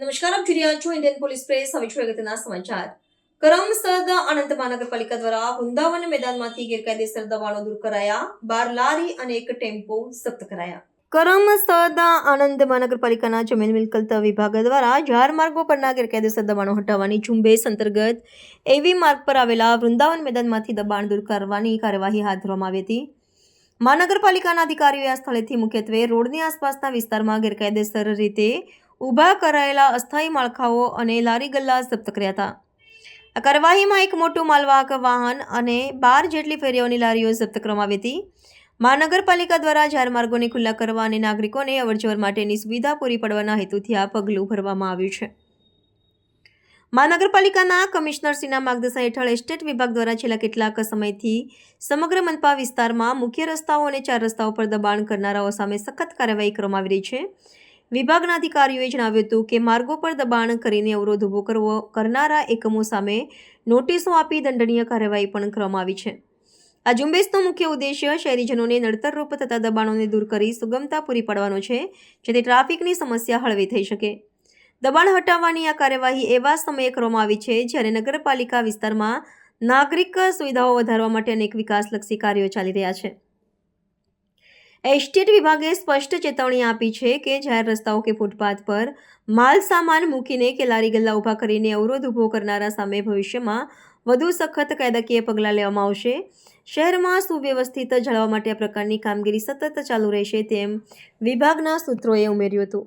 નમસ્કાર, આપ જોઈ રહ્યા છો ઇન્ડિયન પોલીસ પ્રેસ. હવે છું અગત્યના સમાચાર. કરમસદ આનંદ મહાનગરપાલિકા દ્વારા વૃંદાવન મેદાનમાંથી ગેરકાયદેસર દબાણો દૂર કરાયા. બાર લારી અને એક ટેમ્પો જપ્ત કરાયા. કરમસદ આનંદ મહાનગરપાલિકાના જમીન મિલકત વિભાગ દ્વારા જાહેર માર્ગો પરના ગેરકાયદેસર દબાણો હટાવવાની ઝુંબેશ અંતર્ગત એવી માર્ગ પર આવેલા વૃંદાવન મેદાનમાંથી દબાણ દૂર કરવાની કાર્યવાહી હાથ ધરવામાં આવી હતી. મહાનગરપાલિકાના અધિકારીઓએ આ સ્થળેથી મુખ્યત્વે રોડની આસપાસના વિસ્તારમાં ગેરકાયદેસર રીતે ઊભા કરાયેલા અસ્થાયી માળખાઓ અને લારી ગલ્લા જપ્ત કર્યા હતા. આ કાર્યવાહીમાં એક મોટું માલવાહક વાહન અને બાર જેટલી ફેરીઓની લારીઓ જપ્ત કરવામાં આવી હતી. મહાનગરપાલિકા દ્વારા જાહેર માર્ગોને ખુલ્લા કરવા અને નાગરિકોને અવરજવર માટેની સુવિધા પૂરી પાડવાના હેતુથી આ પગલું ભરવામાં આવ્યું છે. મહાનગરપાલિકાના કમિશનરશ્રીના માર્ગદર્શન હેઠળ એસ્ટેટ વિભાગ દ્વારા છેલ્લા કેટલાક સમયથી સમગ્ર મનપા વિસ્તારમાં મુખ્ય રસ્તાઓ અને ચાર રસ્તાઓ પર દબાણ કરનારાઓ સામે સખત કાર્યવાહી કરવામાં આવી રહી છે. વિભાગના અધિકારીઓએ જણાવ્યું હતું કે માર્ગો પર દબાણ કરીને અવરોધ ઊભો કરવો કરનારા એકમો સામે નોટિસો આપી દંડનીય કાર્યવાહી પણ કરવામાં આવી છે. આ ઝુંબેશનો મુખ્ય ઉદ્દેશ્ય શહેરીજનોને નડતરરૂપ થતા દબાણોને દૂર કરી સુગમતા પૂરી પાડવાનો છે, જેથી ટ્રાફિકની સમસ્યા હળવી થઈ શકે. દબાણ હટાવવાની આ કાર્યવાહી એવા સમયે કરવામાં આવી છે જ્યારે નગરપાલિકા વિસ્તારમાં નાગરિક સુવિધાઓ વધારવા માટે અનેક વિકાસલક્ષી કાર્યો ચાલી રહ્યા છે. એસ્ટેટ વિભાગે સ્પષ્ટ ચેતવણી આપી છે કે જાહેર રસ્તાઓ કે ફૂટપાથ પર માલ સામાન મૂકીને કે લારી ગલ્લા ઊભા કરીને અવરોધ ઊભો કરનારા સામે ભવિષ્યમાં વધુ સખત કાયદાકીય પગલાં લેવામાં આવશે. શહેરમાં સુવ્યવસ્થિત જાળવવા માટે આ પ્રકારની કામગીરી સતત ચાલુ રહેશે તેમ વિભાગના સૂત્રોએ ઉમેર્યું હતું.